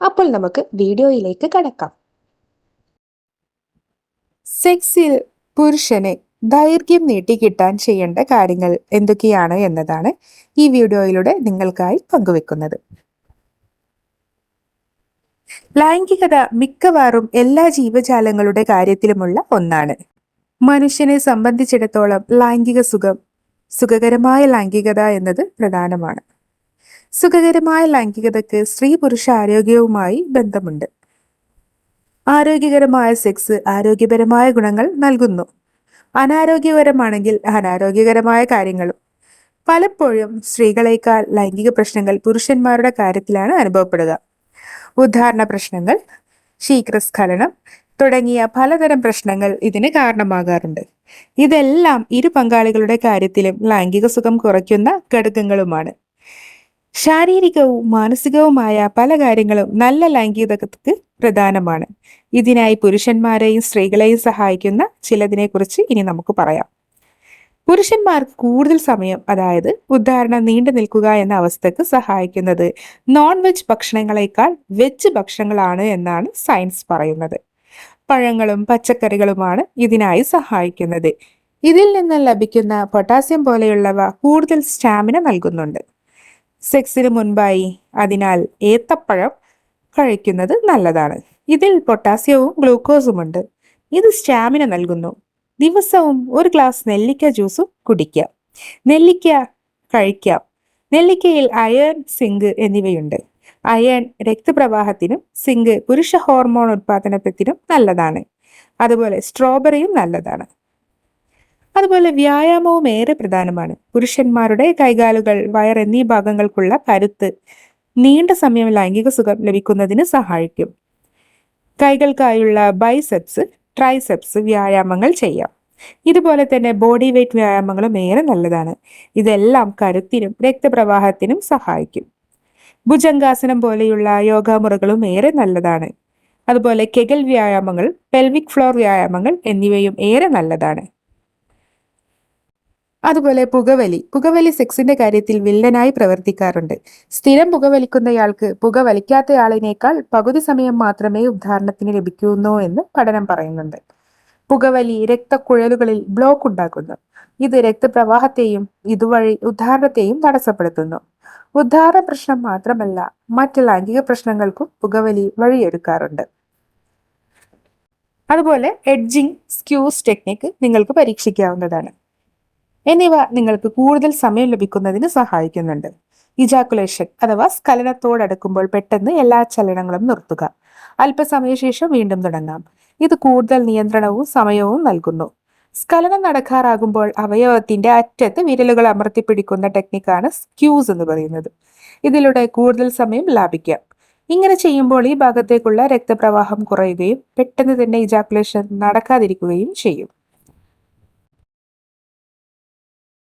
അപ്പോൾ നമുക്ക് വീഡിയോയിലേക്ക് കടക്കാം. സെക്സിൽ പുരുഷനെ ദൈർഘ്യം നീട്ടിക്കിട്ടാൻ ചെയ്യേണ്ട കാര്യങ്ങൾ എന്തൊക്കെയാണ് എന്നതാണ് ഈ വീഡിയോയിലൂടെ നിങ്ങൾക്കായി പങ്കുവെക്കുന്നത്. ലൈംഗികത മിക്കവാറും എല്ലാ ജീവജാലങ്ങളുടെ കാര്യത്തിലുമുള്ള ഒന്നാണ്. മനുഷ്യനെ സംബന്ധിച്ചിടത്തോളം ലൈംഗിക സുഖം സുഖകരമായ ലൈംഗികത എന്നത് പ്രധാനമാണ്. സുഖകരമായ ലൈംഗികതയ്ക്ക് സ്ത്രീ പുരുഷ ആരോഗ്യവുമായി ബന്ധമുണ്ട്. ആരോഗ്യകരമായ സെക്സ് ആരോഗ്യപരമായ ഗുണങ്ങൾ നൽകുന്നു. അനാരോഗ്യകരമാണെങ്കിൽ അനാരോഗ്യകരമായ കാര്യങ്ങളും. പലപ്പോഴും സ്ത്രീകളേക്കാൾ ലൈംഗിക പ്രശ്നങ്ങൾ പുരുഷന്മാരുടെ കാര്യത്തിലാണ് അനുഭവപ്പെടുക. ഉദാഹരണ പ്രശ്നങ്ങൾ ശീഘ്രസ്ഖലനം തുടങ്ങിയ പലതരം പ്രശ്നങ്ങൾ ഇതിന് കാരണമാകാറുണ്ട്. ഇതെല്ലാം ഇരു പങ്കാളികളുടെ കാര്യത്തിലും ലൈംഗിക സുഖം കുറയ്ക്കുന്ന ഘടകങ്ങളുമാണ്. ശാരീരികവും മാനസികവുമായ പല കാര്യങ്ങളും നല്ല ലൈംഗികതക്ക് പ്രധാനമാണ്. ഇതിനായി പുരുഷന്മാരെയും സ്ത്രീകളെയും സഹായിക്കുന്ന ചിലതിനെക്കുറിച്ച് ഇനി നമുക്ക് പറയാം. പുരുഷന്മാർക്ക് കൂടുതൽ സമയം അതായത് ഉദാഹരണം നീണ്ടു നിൽക്കുക എന്ന അവസ്ഥക്ക് സഹായിക്കുന്നത് നോൺ വെജ് ഭക്ഷണങ്ങളെക്കാൾ വെജ് ഭക്ഷണങ്ങളാണ് എന്നാണ് സയൻസ് പറയുന്നത്. പഴങ്ങളും പച്ചക്കറികളുമാണ് ഇതിനായി സഹായിക്കുന്നത്. ഇതിൽ നിന്ന് ലഭിക്കുന്ന പൊട്ടാസ്യം പോലെയുള്ളവ കൂടുതൽ സ്റ്റാമിന നൽകുന്നുണ്ട്. സെക്സിന് മുൻപായി അതിനാൽ ഏത്തപ്പഴം കഴിക്കുന്നത് നല്ലതാണ്. ഇതിൽ പൊട്ടാസ്യവും ഗ്ലൂക്കോസും ഉണ്ട്. ഇത് സ്റ്റാമിന നൽകുന്നു. ദിവസവും ഒരു ഗ്ലാസ് നെല്ലിക്ക ജ്യൂസും കുടിക്കാം നെല്ലിക്ക കഴിക്കാം നെല്ലിക്കയിൽ അയൺ സിങ്ക് എന്നിവയുണ്ട്. അയൺ രക്തപ്രവാഹത്തിനും സിങ്ക് പുരുഷ ഹോർമോൺ ഉത്പാദനത്തിനും നല്ലതാണ്. അതുപോലെ സ്ട്രോബെറിയും നല്ലതാണ്. അതുപോലെ വ്യായാമവും ഏറെ പ്രധാനമാണ്. പുരുഷന്മാരുടെ കൈകാലുകൾ വയർ എന്നീ ഭാഗങ്ങൾക്കുള്ള കരുത്ത് നീണ്ട സമയം ലൈംഗിക സുഖം ലഭിക്കുന്നതിന് സഹായിക്കും. കൈകൾക്കായുള്ള ബൈസെപ്സ് ട്രൈസെപ്സ് വ്യായാമങ്ങൾ ചെയ്യാം. ഇതുപോലെ തന്നെ ബോഡി വെയ്റ്റ് വ്യായാമങ്ങളും ഏറെ നല്ലതാണ്. ഇതെല്ലാം കരുത്തിനും രക്തപ്രവാഹത്തിനും സഹായിക്കും. ഭുജംഗാസനം പോലെയുള്ള യോഗാമുറകളും ഏറെ നല്ലതാണ്. അതുപോലെ കെഗൽ വ്യായാമങ്ങൾ പെൽവിക് ഫ്ലോർ വ്യായാമങ്ങൾ എന്നിവയും ഏറെ നല്ലതാണ്. അതുപോലെ പുകവലി. പുകവലി സെക്സിന്റെ കാര്യത്തിൽ വില്ലനായി പ്രവർത്തിക്കാറുണ്ട്. സ്ഥിരം പുകവലിക്കുന്നയാൾക്ക് പുക വലിക്കാത്തയാളിനേക്കാൾ പകുതി സമയം മാത്രമേ ഉദ്ധാരണത്തിന് ലഭിക്കുന്നു എന്ന് പഠനം പറയുന്നുണ്ട്. പുകവലി രക്തക്കുഴലുകളിൽ ബ്ലോക്ക് ഉണ്ടാക്കുന്നു. ഇത് രക്തപ്രവാഹത്തെയും ഇതുവഴി ഉദ്ധാരണത്തെയും തടസ്സപ്പെടുത്തുന്നു. ഉദ്ധാരണ പ്രശ്നം മാത്രമല്ല മറ്റ് ലൈംഗിക പ്രശ്നങ്ങൾക്കും പുകവലി വഴിയെടുക്കാറുണ്ട് അതുപോലെ എഡ്ജിങ് സ്ക്യൂസ് ടെക്നിക്ക് നിങ്ങൾക്ക് പരീക്ഷിക്കാവുന്നതാണ്. എന്നിവ നിങ്ങൾക്ക് കൂടുതൽ സമയം ലഭിക്കുന്നതിന് സഹായിക്കുന്നുണ്ട്. ഇജാക്കുലേഷൻ അഥവാ സ്ഖലനത്തോടടുക്കുമ്പോൾ പെട്ടെന്ന് എല്ലാ ചലനങ്ങളും നിർത്തുക. അല്പസമയശേഷം വീണ്ടും തുടങ്ങാം. ഇത് കൂടുതൽ നിയന്ത്രണവും സമയവും നൽകുന്നു. സ്കലനം നടക്കാറാകുമ്പോൾ അവയവത്തിന്റെ അറ്റത്ത് വിരലുകൾ അമർത്തിപ്പിടിക്കുന്ന ടെക്നിക്കാണ് സ്ക്യൂസ് എന്ന് പറയുന്നത്. ഇതിലൂടെ കൂടുതൽ സമയം ലാഭിക്കാം. ഇങ്ങനെ ചെയ്യുമ്പോൾ ഈ ഭാഗത്തേക്കുള്ള രക്തപ്രവാഹം കുറയുകയും പെട്ടെന്ന് തന്നെ ഇജാക്കുലേഷൻ നടക്കാതിരിക്കുകയും ചെയ്യും.